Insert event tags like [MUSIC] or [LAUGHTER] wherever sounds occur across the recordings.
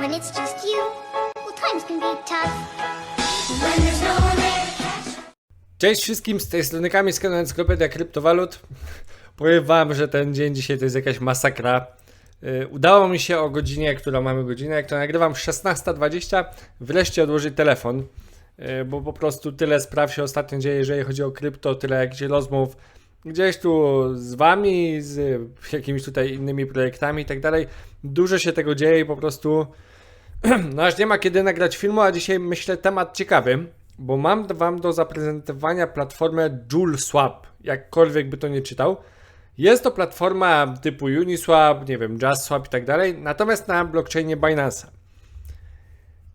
When it's just you, well, times can be tough. When there's no one there Cześć wszystkim, z tej strony Kamil z kanału Encyklopedia Kryptowalut. [LAUGHS] Powiem wam, że ten dzień dzisiaj to jest jakaś masakra. Yy, Udało mi się o godzinie, którą mamy godzinę, jak to nagrywam, 16.20, wreszcie odłożyć telefon, yy, bo po prostu tyle spraw się ostatnio dzieje, jeżeli chodzi o krypto, tyle jakichś rozmów gdzieś tu z wami, z jakimiś tutaj innymi projektami i tak dalej. Dużo się tego dzieje i po prostu [CLEARS THROAT] no aż nie ma kiedy nagrać filmu, a dzisiaj myślę temat ciekawy, bo mam wam do zaprezentowania platformę JoulSwap, jakkolwiek by to nie czytał. Jest to platforma typu Uniswap, nie wiem, JustSwap i tak dalej, natomiast na blockchainie Binance'a.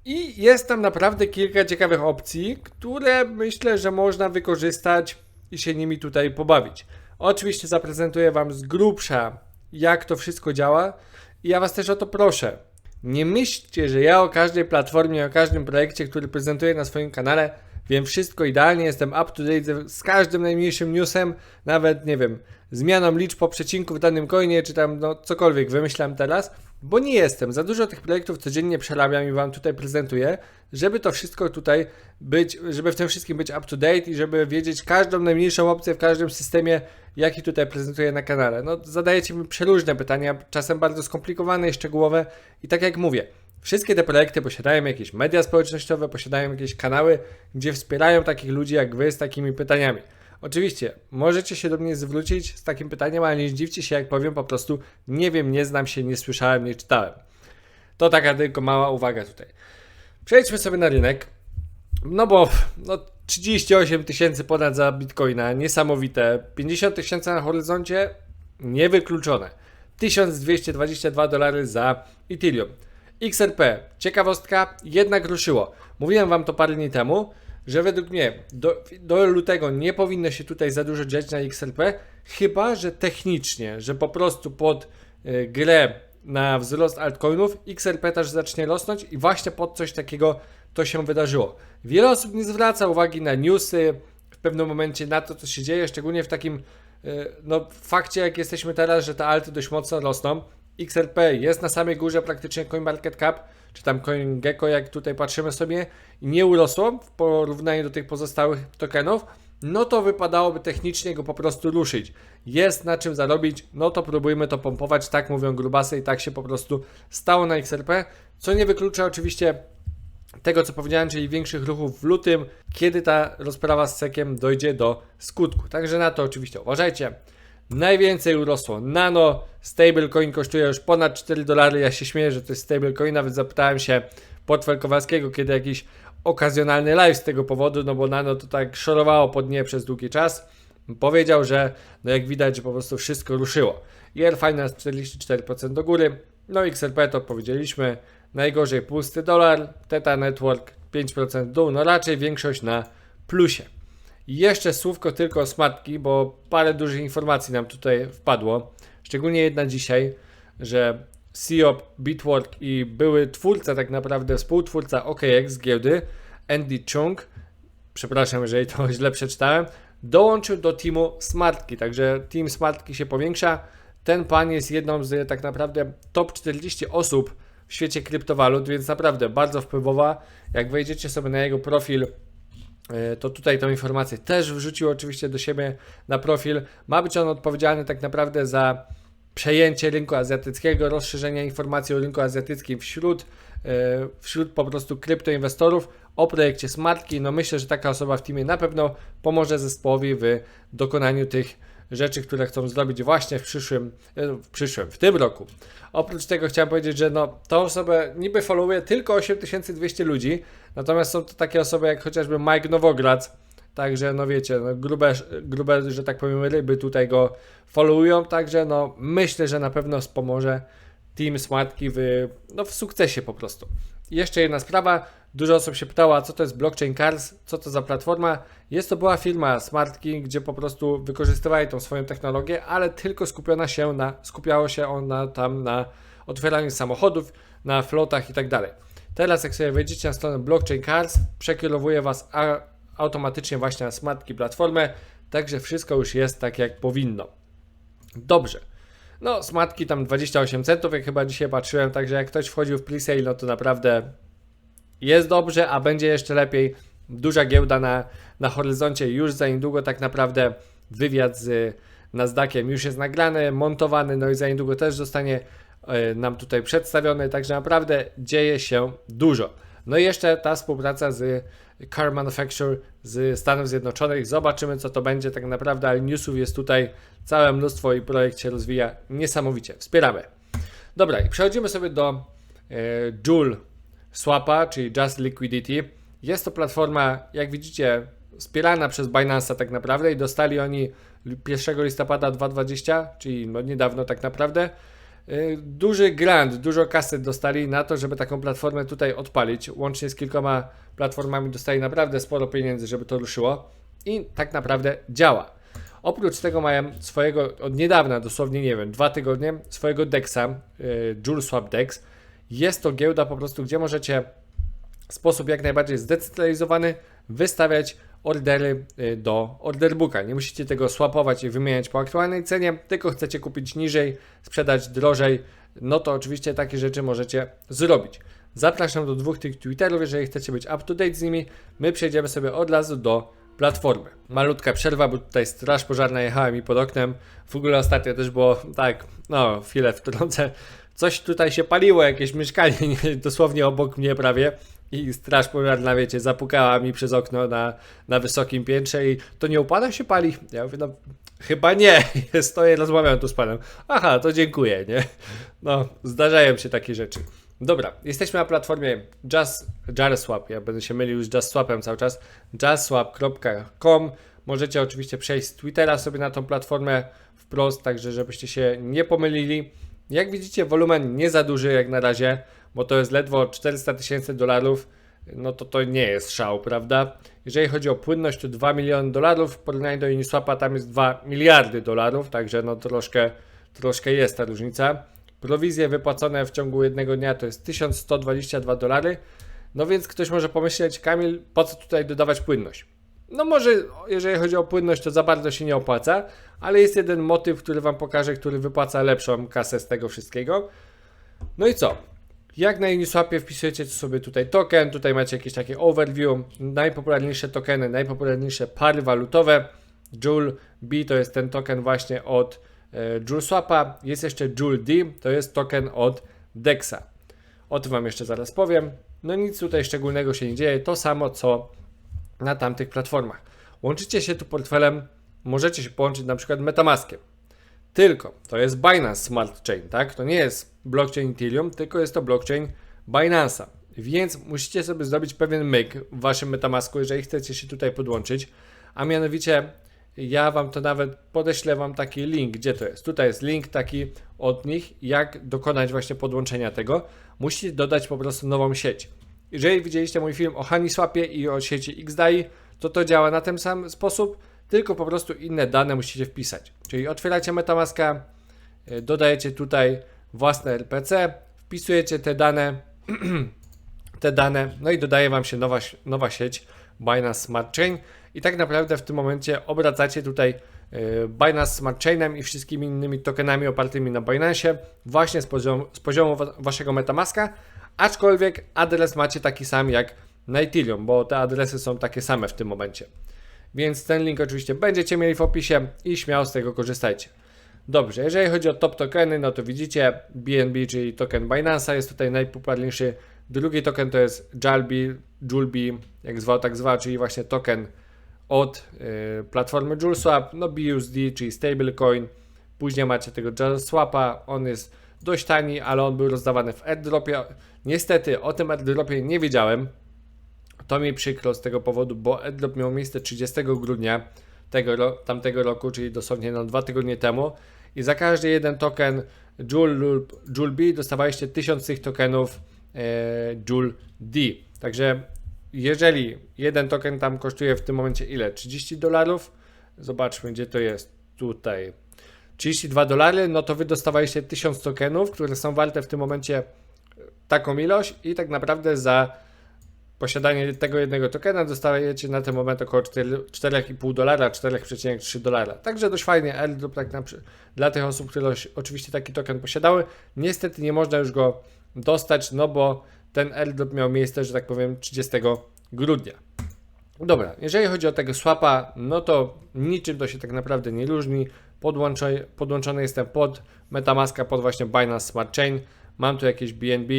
I jest tam naprawdę kilka ciekawych opcji, które myślę, że można wykorzystać i się nimi tutaj pobawić. Oczywiście zaprezentuję Wam z grubsza, jak to wszystko działa i ja Was też o to proszę. Nie myślcie, że ja o każdej platformie, o każdym projekcie, który prezentuję na swoim kanale, wiem wszystko idealnie, jestem up to date z każdym najmniejszym newsem, nawet, nie wiem, zmianą liczb przecinku w danym coinie, czy tam, no, cokolwiek wymyślam teraz, bo nie jestem. Za dużo tych projektów codziennie przerabiam i Wam tutaj prezentuję, żeby to wszystko tutaj być, żeby w tym wszystkim być up to date i żeby wiedzieć każdą najmniejszą opcję w każdym systemie, jaki tutaj prezentuję na kanale. No, zadajecie mi przeróżne pytania, czasem bardzo skomplikowane i szczegółowe i tak jak mówię, Wszystkie te projekty posiadają jakieś media społecznościowe, posiadają jakieś kanały, gdzie wspierają takich ludzi jak wy z takimi pytaniami. Oczywiście, możecie się do mnie zwrócić z takim pytaniem, ale nie zdziwcie się, jak powiem po prostu nie wiem, nie znam się, nie słyszałem, nie czytałem. To taka tylko mała uwaga tutaj. Przejdźmy sobie na rynek. No bo no, 38 tysięcy ponad za bitcoina, niesamowite. 50 tysięcy na horyzoncie, niewykluczone. 1222 dolary za Ethereum. XRP, ciekawostka, jednak ruszyło. Mówiłem wam to parę dni temu, że według mnie do, do lutego nie powinno się tutaj za dużo dziać na XRP, chyba że technicznie, że po prostu pod y, grę na wzrost altcoinów XRP też zacznie rosnąć i właśnie pod coś takiego to się wydarzyło. Wiele osób nie zwraca uwagi na newsy, w pewnym momencie na to, co się dzieje, szczególnie w takim y, no, fakcie, jak jesteśmy teraz, że te alty dość mocno rosną. XRP jest na samej górze praktycznie CoinMarketCap, czy tam CoinGecko, jak tutaj patrzymy sobie, nie urosło w porównaniu do tych pozostałych tokenów, no to wypadałoby technicznie go po prostu ruszyć. Jest na czym zarobić, no to próbujmy to pompować, tak mówią grubasy i tak się po prostu stało na XRP, co nie wyklucza oczywiście tego, co powiedziałem, czyli większych ruchów w lutym, kiedy ta rozprawa z sekiem dojdzie do skutku. Także na to oczywiście uważajcie. Najwięcej urosło Nano, stablecoin kosztuje już ponad 4 dolary. Ja się śmieję, że to jest stablecoin, nawet zapytałem się portfel Kowalskiego, kiedy jakiś okazjonalny live z tego powodu, no bo Nano to tak szorowało po dnie przez długi czas. Powiedział, że no jak widać, że po prostu wszystko ruszyło. IR Finance 44% do góry, no XRP to powiedzieliśmy, najgorzej pusty dolar, Teta Network 5% w dół, no raczej większość na plusie. Jeszcze słówko tylko o smartki, bo parę dużych informacji nam tutaj wpadło. Szczególnie jedna dzisiaj, że CEO Bitwork i były twórca, tak naprawdę współtwórca OKX giełdy, Andy Chung, przepraszam, jeżeli to źle przeczytałem, dołączył do teamu Smartki, także team Smartki się powiększa. Ten pan jest jedną z tak naprawdę top 40 osób w świecie kryptowalut, więc naprawdę bardzo wpływowa. Jak wejdziecie sobie na jego profil, to tutaj tą informację też wrzucił oczywiście do siebie na profil. Ma być on odpowiedzialny tak naprawdę za przejęcie rynku azjatyckiego, rozszerzenie informacji o rynku azjatyckim wśród, e, wśród po prostu kryptoinwestorów o projekcie Smartki. No myślę, że taka osoba w teamie na pewno pomoże zespołowi w dokonaniu tych rzeczy, które chcą zrobić właśnie w przyszłym, e, w przyszłym, w tym roku. Oprócz tego chciałem powiedzieć, że no, tą osobę niby followuje tylko 8200 ludzi, natomiast są to takie osoby jak chociażby Mike Nowogradz, także no wiecie, no, grube, grube, że tak powiem, ryby tutaj go followują, także no myślę, że na pewno wspomoże Team Smartki w, no, w sukcesie po prostu. Jeszcze jedna sprawa, dużo osób się pytała, co to jest Blockchain Cars, co to za platforma. Jest to była firma Smartki, gdzie po prostu wykorzystywali tą swoją technologię, ale tylko skupiona się na, skupiało się ona tam na otwieraniu samochodów, na flotach i tak dalej. Teraz jak sobie wejdziecie na stronę Blockchain Cars, przekierowuje Was a, automatycznie właśnie na Smartki platformę, także wszystko już jest tak jak powinno. Dobrze. No, smatki tam 28 centów, jak chyba dzisiaj patrzyłem, także jak ktoś wchodził w pre-sale, no to naprawdę jest dobrze, a będzie jeszcze lepiej. Duża giełda na, na horyzoncie już za niedługo tak naprawdę wywiad z Nasdaqiem już jest nagrany, montowany, no i za niedługo też zostanie e, nam tutaj przedstawiony, także naprawdę dzieje się dużo. No i jeszcze ta współpraca z Car Manufacture z Stanów Zjednoczonych. Zobaczymy, co to będzie tak naprawdę, ale newsów jest tutaj całe mnóstwo i projekt się rozwija niesamowicie. Wspieramy. Dobra, i przechodzimy sobie do e, Joule Swapa, czyli Just Liquidity. Jest to platforma, jak widzicie, wspierana przez Binance'a tak naprawdę i dostali oni 1 listopada 2020, czyli no niedawno tak naprawdę, y, duży grant, dużo kasy dostali na to, żeby taką platformę tutaj odpalić. Łącznie z kilkoma platformami dostali naprawdę sporo pieniędzy, żeby to ruszyło i tak naprawdę działa. Oprócz tego mają swojego, od niedawna, dosłownie nie wiem, dwa tygodnie, swojego DEXa, y, Joule Swap DEX. Jest to giełda po prostu, gdzie możecie w sposób jak najbardziej zdecentralizowany wystawiać ordery y, do orderbooka. Nie musicie tego swapować i wymieniać po aktualnej cenie, tylko chcecie kupić niżej, sprzedać drożej, no to oczywiście takie rzeczy możecie zrobić. Zapraszam do dwóch tych Twitterów, jeżeli chcecie być up to date z nimi. My przejdziemy sobie od razu do platformy. Malutka przerwa, bo tutaj straż pożarna jechała mi pod oknem. W ogóle ostatnio też było tak, no chwilę wtrącę. Coś tutaj się paliło, jakieś mieszkanie [LAUGHS] dosłownie obok mnie prawie i straż pożarna, wiecie, zapukała mi przez okno na, na wysokim piętrze i to nie upada się pali? Ja mówię, no chyba nie, [LAUGHS] stoję, rozmawiam tu z panem. Aha, to dziękuję, nie? No, zdarzają się takie rzeczy. Dobra, jesteśmy na platformie Just, JazzSwap, ja będę się mylił z JazzSwapem cały czas, jazzswap.com. Możecie oczywiście przejść z Twittera sobie na tą platformę wprost, także żebyście się nie pomylili. Jak widzicie, wolumen nie za duży jak na razie, bo to jest ledwo 400 tysięcy dolarów, no to to nie jest szał, prawda? Jeżeli chodzi o płynność, to 2 miliony dolarów, w porównaniu do Uniswapa tam jest 2 miliardy dolarów, także no troszkę, troszkę jest ta różnica. Prowizje wypłacone w ciągu jednego dnia to jest 1122 dolary, no więc ktoś może pomyśleć, Kamil, po co tutaj dodawać płynność? No może, jeżeli chodzi o płynność, to za bardzo się nie opłaca, ale jest jeden motyw, który Wam pokażę, który wypłaca lepszą kasę z tego wszystkiego. No i co? Jak na Uniswapie wpisujecie sobie tutaj token, tutaj macie jakieś takie overview, najpopularniejsze tokeny, najpopularniejsze pary walutowe. Joule B to jest ten token właśnie od e, Joule Swapa, jest jeszcze Joule D, to jest token od Dexa. O tym Wam jeszcze zaraz powiem. No nic tutaj szczególnego się nie dzieje, to samo co na tamtych platformach. Łączycie się tu portfelem, możecie się połączyć na przykład Metamaskiem. Tylko to jest Binance Smart Chain, tak? To nie jest blockchain Ethereum, tylko jest to blockchain Binance'a. Więc musicie sobie zrobić pewien myk w waszym Metamasku, jeżeli chcecie się tutaj podłączyć. A mianowicie ja wam to nawet podeślę wam taki link, gdzie to jest. Tutaj jest link taki od nich, jak dokonać właśnie podłączenia tego. Musicie dodać po prostu nową sieć. Jeżeli widzieliście mój film o Haniswapie i o sieci XDAI, to to działa na ten sam sposób, tylko po prostu inne dane musicie wpisać. Czyli otwieracie Metamaska, y, dodajecie tutaj własne RPC, wpisujecie te dane, [CLEARS THROAT] te dane, no i dodaje Wam się nowa, nowa sieć Binance Smart Chain i tak naprawdę w tym momencie obracacie tutaj y, Binance Smart Chainem i wszystkimi innymi tokenami opartymi na Binance właśnie z poziomu, z poziomu wa- Waszego Metamaska, aczkolwiek adres macie taki sam jak na Ethereum, bo te adresy są takie same w tym momencie. Więc ten link oczywiście będziecie mieli w opisie i śmiało z tego korzystajcie. Dobrze, jeżeli chodzi o top tokeny, no to widzicie BNB, czyli token Binance'a jest tutaj najpopularniejszy. Drugi token to jest Jalbi, Julbi, jak zwał, tak zwał, czyli właśnie token od y, platformy JuleSwap, no BUSD, czyli stablecoin. Później macie tego JuleSwapa, on jest dość tani, ale on był rozdawany w airdropie. Niestety o tym airdropie nie wiedziałem, to mi przykro z tego powodu, bo airdrop miał miejsce 30 grudnia tego, tamtego roku, czyli dosłownie no, dwa tygodnie temu. I za każdy jeden token Joule lub Joule B dostawaliście 1000 tych tokenów e, Joule D. Także jeżeli jeden token tam kosztuje w tym momencie ile? 30 dolarów? Zobaczmy, gdzie to jest. Tutaj. 32 dolary, no to wy dostawaliście 1000 tokenów, które są warte w tym momencie taką ilość i tak naprawdę za posiadanie tego jednego tokena dostajecie na ten moment około 4 4,5 dolara, 4,3 dolara. Także dość fajnie airdrop tak na, dla tych osób, które oczywiście taki token posiadały. Niestety nie można już go dostać, no bo ten airdrop miał miejsce, że tak powiem, 30 grudnia. Dobra, jeżeli chodzi o tego swapa, no to niczym to się tak naprawdę nie różni. Podłączony, podłączony jestem pod Metamaska, pod właśnie Binance Smart Chain. Mam tu jakieś BNB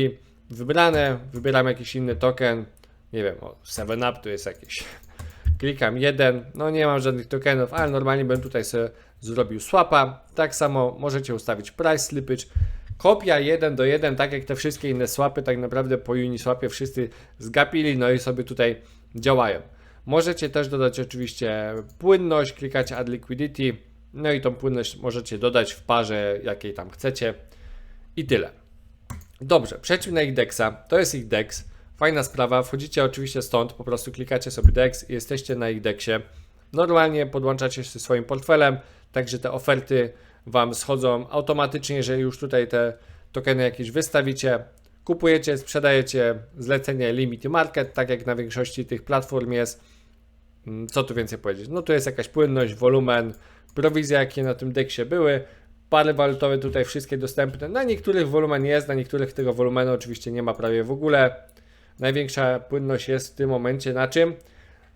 wybrane, wybieram jakiś inny token. Nie wiem, o 7up tu jest jakieś. [LAUGHS] Klikam jeden, no nie mam żadnych tokenów, ale normalnie bym tutaj sobie zrobił swapa. Tak samo możecie ustawić price slippage. Kopia 1 do 1, tak jak te wszystkie inne swapy, tak naprawdę po Uniswapie wszyscy zgapili, no i sobie tutaj działają. Możecie też dodać oczywiście płynność, klikać Add Liquidity, no i tą płynność możecie dodać w parze, jakiej tam chcecie i tyle. Dobrze, przejdźmy na ich DEXa. To jest ich DEX. Fajna sprawa. Wchodzicie oczywiście stąd, po prostu klikacie sobie DEX i jesteście na ich DEXie. Normalnie podłączacie się swoim portfelem, także te oferty Wam schodzą automatycznie, jeżeli już tutaj te tokeny jakieś wystawicie. Kupujecie, sprzedajecie zlecenie Limity Market, tak jak na większości tych platform jest. Mm, Co tu więcej powiedzieć? No tu jest jakaś płynność, wolumen, prowizje jakie na tym deksie były, pary walutowe tutaj wszystkie dostępne. Na niektórych wolumen jest, na niektórych tego wolumenu oczywiście nie ma prawie w ogóle. Największa płynność jest w tym momencie na czym?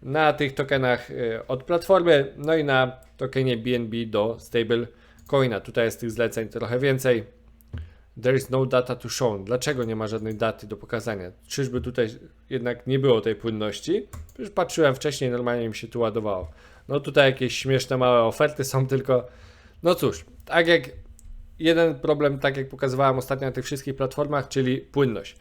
Na tych tokenach y, od platformy, no i na tokenie BNB do stablecoina. Tutaj jest tych zleceń trochę więcej. There is no data to show. Dlaczego nie ma żadnej daty do pokazania? Czyżby tutaj jednak nie było tej płynności? Już patrzyłem wcześniej, normalnie mi się tu ładowało. No tutaj jakieś śmieszne małe oferty są tylko. No cóż, tak jak jeden problem, tak jak pokazywałem ostatnio na tych wszystkich platformach, czyli płynność.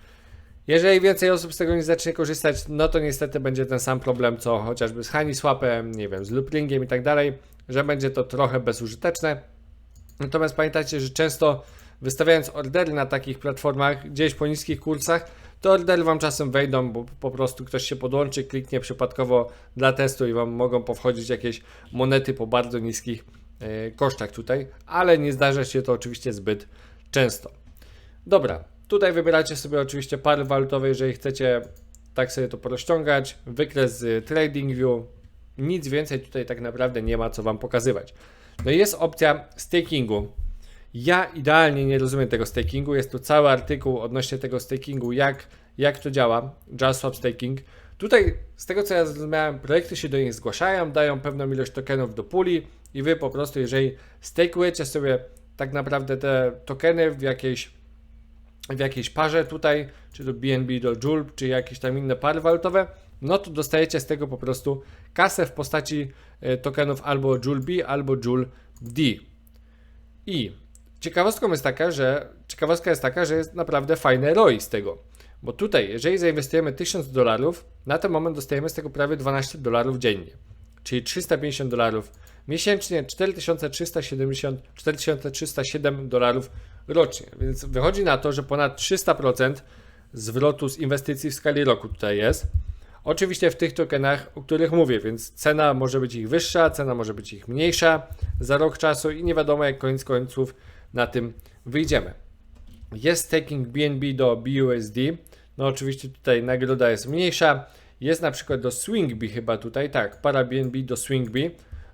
Jeżeli więcej osób z tego nie zacznie korzystać, no to niestety będzie ten sam problem, co chociażby z Haniswapem, nie wiem, z Loopringiem i tak dalej, że będzie to trochę bezużyteczne. Natomiast pamiętajcie, że często wystawiając ordery na takich platformach gdzieś po niskich kursach, to ordery Wam czasem wejdą, bo po prostu ktoś się podłączy, kliknie przypadkowo dla testu i Wam mogą powchodzić jakieś monety po bardzo niskich e, kosztach tutaj, ale nie zdarza się to oczywiście zbyt często. Dobra, tutaj wybieracie sobie oczywiście pary walutowe, jeżeli chcecie tak sobie to porozciągać, wykres z TradingView, nic więcej tutaj tak naprawdę nie ma co Wam pokazywać. No i jest opcja stakingu. Ja idealnie nie rozumiem tego stakingu. Jest tu cały artykuł odnośnie tego stakingu, jak, jak to działa. JustSwap Staking. Tutaj, z tego co ja zrozumiałem, projekty się do nich zgłaszają, dają pewną ilość tokenów do puli i wy po prostu, jeżeli stakujecie sobie tak naprawdę te tokeny w jakiejś, w jakiejś parze tutaj, czy to BNB do Joule, czy jakieś tam inne pary walutowe, no to dostajecie z tego po prostu kasę w postaci e, tokenów albo Joule B, albo Joule D. I ciekawostką jest taka, że ciekawostka jest taka, że jest naprawdę fajne ROI z tego. Bo tutaj, jeżeli zainwestujemy 1000 dolarów, na ten moment dostajemy z tego prawie 12 dolarów dziennie. Czyli 350 dolarów miesięcznie, 4370, 4307 dolarów rocznie. Więc wychodzi na to, że ponad 300% zwrotu z inwestycji w skali roku tutaj jest. Oczywiście w tych tokenach, o których mówię, więc cena może być ich wyższa, cena może być ich mniejsza za rok czasu i nie wiadomo jak koniec końców na tym wyjdziemy. Jest staking BNB do BUSD. No oczywiście tutaj nagroda jest mniejsza. Jest na przykład do SwingB chyba tutaj, tak, para BNB do SwingB.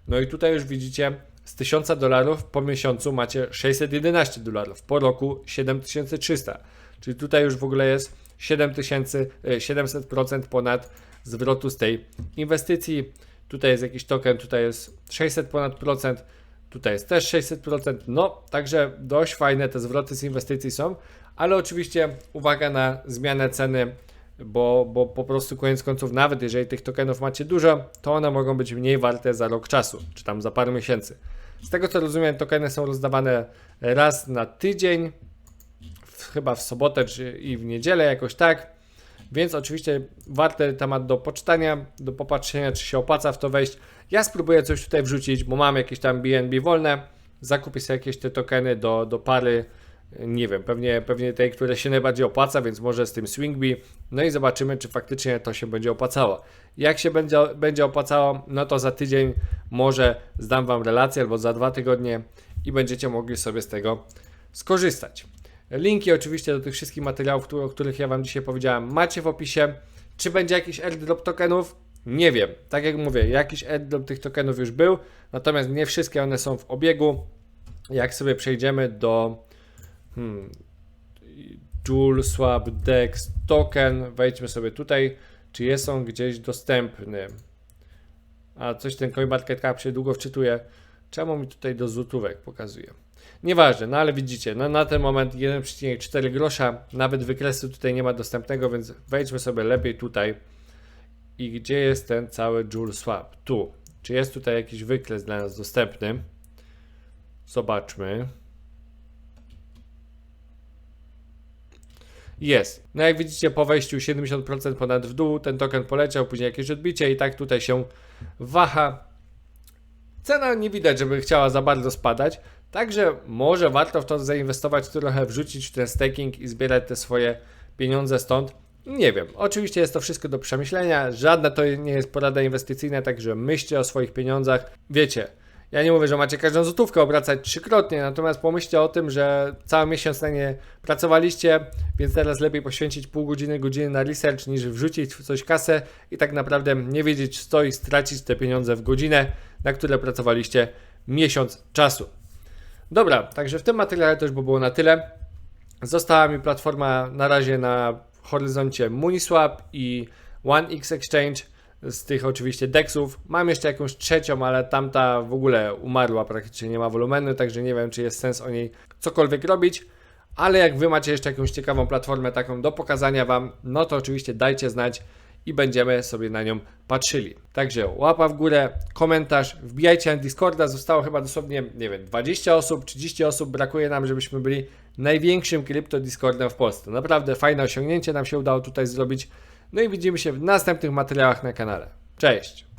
No i tutaj już widzicie z 1000 dolarów po miesiącu macie 611 dolarów, po roku 7300. Czyli tutaj już w ogóle jest 7000, e, 700% ponad zwrotu z tej inwestycji. Tutaj jest jakiś token, tutaj jest 600 ponad procent, tutaj jest też 600%. No, także dość fajne te zwroty z inwestycji są, ale oczywiście uwaga na zmianę ceny, bo, bo po prostu koniec końców, nawet jeżeli tych tokenów macie dużo, to one mogą być mniej warte za rok czasu, czy tam za parę miesięcy. Z tego co rozumiem, tokeny są rozdawane raz na tydzień, w, chyba w sobotę czy i w niedzielę jakoś tak. Więc oczywiście warty temat do poczytania, do popatrzenia, czy się opłaca w to wejść. Ja spróbuję coś tutaj wrzucić, bo mam jakieś tam BNB wolne. Zakupię sobie jakieś te tokeny do, do pary. Nie wiem, pewnie, pewnie tej, które się najbardziej opłaca, więc może z tym Swingby. No i zobaczymy, czy faktycznie to się będzie opłacało. Jak się będzie, będzie opłacało, no to za tydzień może zdam Wam relację, albo za dwa tygodnie i będziecie mogli sobie z tego skorzystać. Linki oczywiście do tych wszystkich materiałów, o których ja Wam dzisiaj powiedziałem, macie w opisie. Czy będzie jakiś airdrop tokenów? Nie wiem. Tak jak mówię, jakiś airdrop tych tokenów już był, natomiast nie wszystkie one są w obiegu. Jak sobie przejdziemy do hmm, Joule Swap Dex Token, wejdźmy sobie tutaj, czy jest on gdzieś dostępny. A coś ten CoinMarketCap się długo wczytuje. Czemu mi tutaj do złotówek pokazuje? Nieważne, no ale widzicie, no na ten moment 1,4 grosza, nawet wykresu tutaj nie ma dostępnego, więc wejdźmy sobie lepiej tutaj. I gdzie jest ten cały Joule Swap? Tu. Czy jest tutaj jakiś wykres dla nas dostępny? Zobaczmy. Jest. No jak widzicie po wejściu 70% ponad w dół, ten token poleciał, później jakieś odbicie i tak tutaj się waha. Cena nie widać, żeby chciała za bardzo spadać, także może warto w to zainwestować, trochę wrzucić w ten staking i zbierać te swoje pieniądze stąd. Nie wiem. Oczywiście jest to wszystko do przemyślenia. Żadna to nie jest porada inwestycyjna, także myślcie o swoich pieniądzach. Wiecie, ja nie mówię, że macie każdą złotówkę obracać trzykrotnie, natomiast pomyślcie o tym, że cały miesiąc na nie pracowaliście, więc teraz lepiej poświęcić pół godziny, godziny na research, niż wrzucić w coś kasę i tak naprawdę nie wiedzieć co i stracić te pieniądze w godzinę, na które pracowaliście miesiąc czasu. Dobra, także w tym materiale już by było na tyle. Została mi platforma na razie na horyzoncie Muniswap i OneX Exchange. Z tych oczywiście DEXów. Mam jeszcze jakąś trzecią, ale tamta w ogóle umarła, praktycznie nie ma wolumenu, także nie wiem, czy jest sens o niej cokolwiek robić. Ale jak Wy macie jeszcze jakąś ciekawą platformę taką do pokazania Wam, no to oczywiście dajcie znać i będziemy sobie na nią patrzyli. Także łapa w górę, komentarz, wbijajcie na Discorda, zostało chyba dosłownie, nie wiem, 20 osób, 30 osób, brakuje nam, żebyśmy byli największym krypto Discordem w Polsce. Naprawdę fajne osiągnięcie nam się udało tutaj zrobić. No i widzimy się w następnych materiałach na kanale. Cześć!